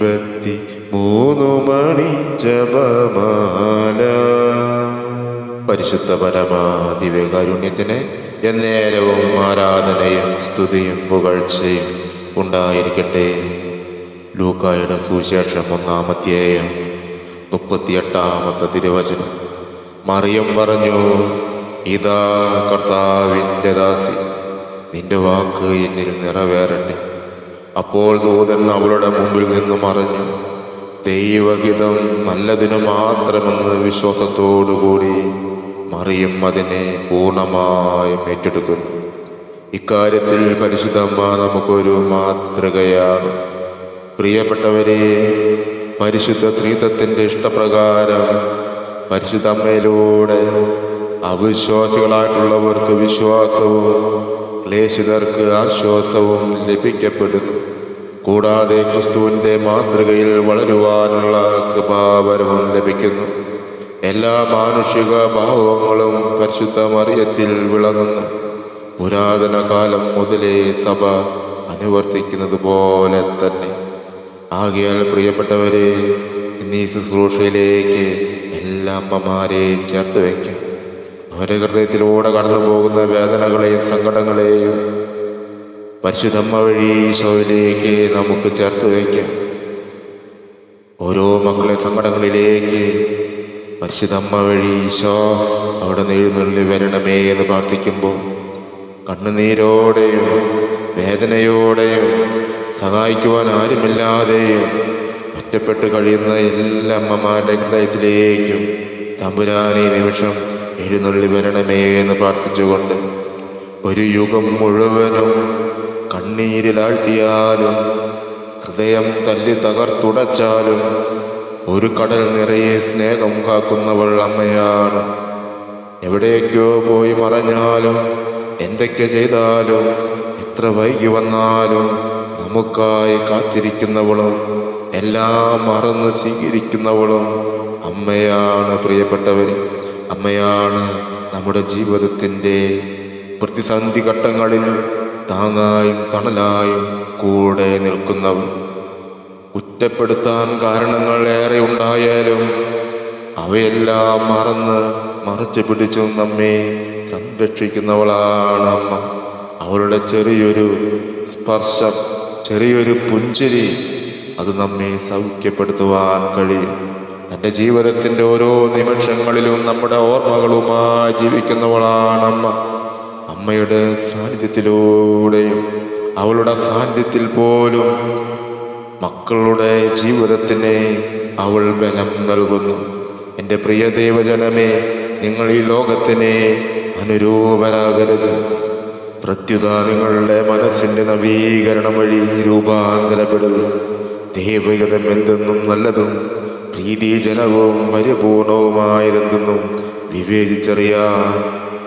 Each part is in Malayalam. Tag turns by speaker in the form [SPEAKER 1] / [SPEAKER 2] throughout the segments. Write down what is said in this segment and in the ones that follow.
[SPEAKER 1] അൻപത്തി മൂന്നു മണി ജപമാല. പരിശുദ്ധ പരമാതിവ്യകാരുണ്യത്തിന് എന്നേരവും ആരാധനയും സ്തുതിയും പുകഴ്ചയും ഉണ്ടായിരിക്കട്ടെ. ലൂക്കായുടെ സുശേഷം ഒന്നാമധ്യേയം മുപ്പത്തിയെട്ടാമത്തെ തിരുവചനം. മറിയം പറഞ്ഞു ഇതാ കർത്താവിന്റെ ദാസി നിന്റെ വാക്ക് എന്നിൽ നിറവേറട്ടെ. അപ്പോൾ ദൂതൻ അവളുടെ മുമ്പിൽ നിന്ന് മറിഞ്ഞു. ദൈവഹിതം നല്ലതിനു മാത്രമെന്ന് വിശ്വാസത്തോടുകൂടി മറിയും അതിനെ പൂർണമായും ഏറ്റെടുക്കുന്നു. ഇക്കാര്യത്തിൽ പരിശുദ്ധമ്മ നമുക്കൊരു മാതൃകയാണ്. പ്രിയപ്പെട്ടവരെ പരിശുദ്ധ ത്രീതത്തിന്റെ ഇഷ്ടപ്രകാരം പരിശുദ്ധമ്മയിലൂടെ അവിശ്വാസികളായിട്ടുള്ളവർക്ക് വിശ്വാസവും ക്ലേശിതർക്ക് ആശ്വാസവും ലഭിക്കപ്പെടുന്നു കൂടാതെ ക്രിസ്തുവിന്റെ മാതൃകയിൽ വളരുവാനുള്ള കൃപാവരവും ലഭിക്കുന്നു. എല്ലാ മാനുഷിക ഭാവങ്ങളും പരിശുദ്ധ മറിയത്തിൽ വിളങ്ങുന്നു. പുരാതന കാലം മുതലേ സഭ അനുവർത്തിക്കുന്നത് പോലെ തന്നെ. ആകയാൽ പ്രിയപ്പെട്ടവരെ ഇന്നീ ശുശ്രൂഷയിലേക്ക് എല്ലാ അമ്മമാരെയും ചേർത്ത് അവരുടെ ഹൃദയത്തിലൂടെ കടന്നു പോകുന്ന വേദനകളെയും സങ്കടങ്ങളെയും പരിശുദ്ധമ്മ വഴി ഈശോയിലേക്ക് നമുക്ക് ചേർത്ത് വയ്ക്കാം. ഓരോ മക്കളെ സങ്കടങ്ങളിലേക്ക് പരിശുദ്ധമ്മ വഴി ഈശോ അവിടെ എഴുന്നള്ളി വരണമേ എന്ന് പ്രാർത്ഥിക്കുമ്പോൾ കണ്ണുനീരോടെയും വേദനയോടെയും സഹായിക്കുവാൻ ആരുമില്ലാതെയും ഒറ്റപ്പെട്ട് കഴിയുന്ന എല്ലാ അമ്മമാരുടെ ഹൃദയത്തിലേക്കും തമ്പുരാനെ നിമിഷം എഴുന്നള്ളി വരണമേ എന്ന് പ്രാർത്ഥിച്ചുകൊണ്ട് ഒരു യുഗം മുഴുവനും കണ്ണീരിലാഴ്ത്തിയാലും ഹൃദയം തല്ലി തകർത്തുടച്ചാലും ഒരു കടൽ നിറയെ സ്നേഹം കാക്കുന്നവൾ അമ്മയാണ്. എവിടേക്കോ പോയി മറഞ്ഞാലും എന്തൊക്കെ ചെയ്താലും എത്ര വൈകി വന്നാലും നമുക്കായി കാത്തിരിക്കുന്നവളും എല്ലാം മറന്ന് സ്വീകരിക്കുന്നവളും അമ്മയാണ് പ്രിയപ്പെട്ടവർ അമ്മയാണ് നമ്മുടെ ജീവിതത്തിന്റെ പ്രതിസന്ധി ഘട്ടങ്ങളിൽ താങ്ങായും തണലായും കൂടെ നിൽക്കുന്നവൾ കുറ്റപ്പെടുത്താൻ കാരണങ്ങൾ ഏറെ ഉണ്ടായാലും അവയെല്ലാം മറന്ന് മറച്ചു പിടിച്ചു നമ്മെ സംരക്ഷിക്കുന്നവളാണ് അമ്മ. അവളുടെ ചെറിയൊരു സ്പർശം ചെറിയൊരു പുഞ്ചിരി അത് നമ്മെ സൗഖ്യപ്പെടുത്തുവാൻ കഴിയും. തന്റെ ജീവിതത്തിന്റെ ഓരോ നിമിഷങ്ങളിലും നമ്മുടെ ഓർമ്മകളുമായി ജീവിക്കുന്നവളാണ് അമ്മ. അമ്മയുടെ സാന്നിധ്യത്തിലൂടെയും അവളുടെ സാന്നിധ്യത്തിൽ പോലും മക്കളുടെ ജീവിതത്തിന് അവൾ ബലം നൽകുന്നു. എന്റെ പ്രിയ ദൈവജനമേ നിങ്ങൾ ഈ ലോകത്തിന് അനുരൂപരാകരുത്. പ്രത്യുത നിങ്ങളുടെ മനസ്സിന്റെ നവീകരണം വഴി രൂപാന്തരപ്പെടുക. ദൈവികതം എന്തെന്നും നല്ലതും പ്രീതിജനകവും പരിപൂർണവുമായതെന്തെന്നും വിവേചിച്ചറിയാൻ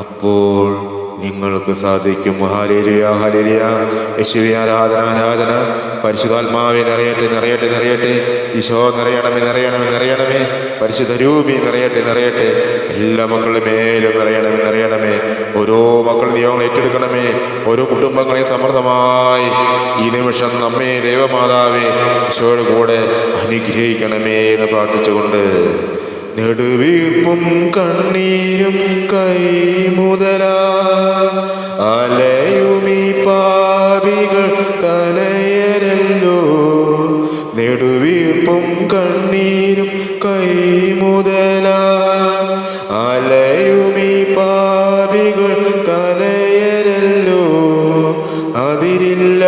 [SPEAKER 1] അപ്പോൾ നിങ്ങൾക്ക് സാധിക്കും. ഹാലേലിയ ഹാലേലിയ യശുവി ആരാധന ആരാധന. പരിശുദ്ധാത്മാവെ നിറയട്ടെ നിറയട്ടെ നിറയട്ടെ. ഈശോ നിറയണമേ നിറയണമേ നിറയണമേ. പരിശുദ്ധ രൂപി നിറയട്ടെ നിറയട്ടെ. എല്ലാ മക്കളുടെ മേലും നിറയണമേ നിറയണമേ. ഓരോ മക്കൾ നിയമങ്ങൾ ഏറ്റെടുക്കണമേ. ഓരോ കുടുംബങ്ങളെയും സമൃദ്ധമായി ഈ നിമിഷം നമ്മെ ദൈവമാതാവേ ഈശോയുടെ കൂടെ അനുഗ്രഹിക്കണമേ എന്ന് പ്രാർത്ഥിച്ചുകൊണ്ട് നെടുവീർപ്പും കണ്ണീരും കൈമുതല അലയുമീ കണ്ണീരും കൈമുതല. അലയുമീ പാപികൾ തലയരല്ലോ. അതിരില്ല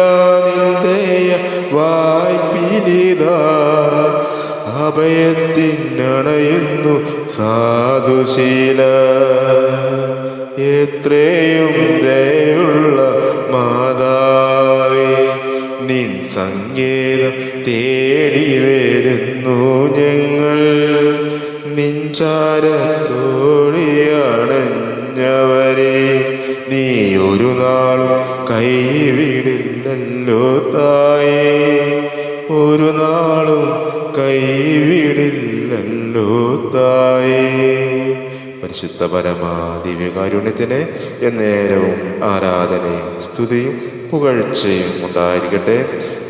[SPEAKER 1] നിന്ദയ വായ്പിലിതാ. അഭയത്തിനണയുന്നു സാധുശീല. എത്രയും ദയുള്ള മാതാവേ നിൻ സങ്കേതം തേടി വരുന്നു. ഞങ്ങൾ നിഞ്ചാരത്തോടിയണഞ്ഞവരെ നീ ഒരു നാളും കൈവിടില്ലല്ലോ തായേ. ഒരു നാളും കൈവിടില്ലല്ലോ തായേ. പരിശുദ്ധ പരമാ ദിവ്യകാരുണ്യത്തിന് എന്നേരവും ആരാധനയും സ്തുതിയും പുകഴ്ചയും ഉണ്ടായിരിക്കട്ടെ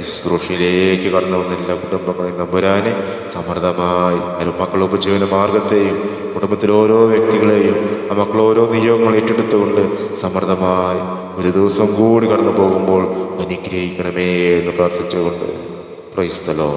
[SPEAKER 1] ശുശ്രൂഷയിലേക്ക് കടന്നു വന്ന എല്ലാ കുടുംബങ്ങളെയും നമ്പുരാനെ സമൃദ്ധമായി. മക്കൾ ഉപജീവന മാർഗത്തെയും കുടുംബത്തിലെ ഓരോ വ്യക്തികളെയും ആ മക്കൾ ഓരോ നിയോഗങ്ങൾ ഏറ്റെടുത്തുകൊണ്ട് സമൃദ്ധമായി ഒരു ദിവസം കൂടി കടന്നു പോകുമ്പോൾ അനുഗ്രഹിക്കണമേ എന്ന് പ്രാർത്ഥിച്ചുകൊണ്ട്. പ്രൈസ്തലോ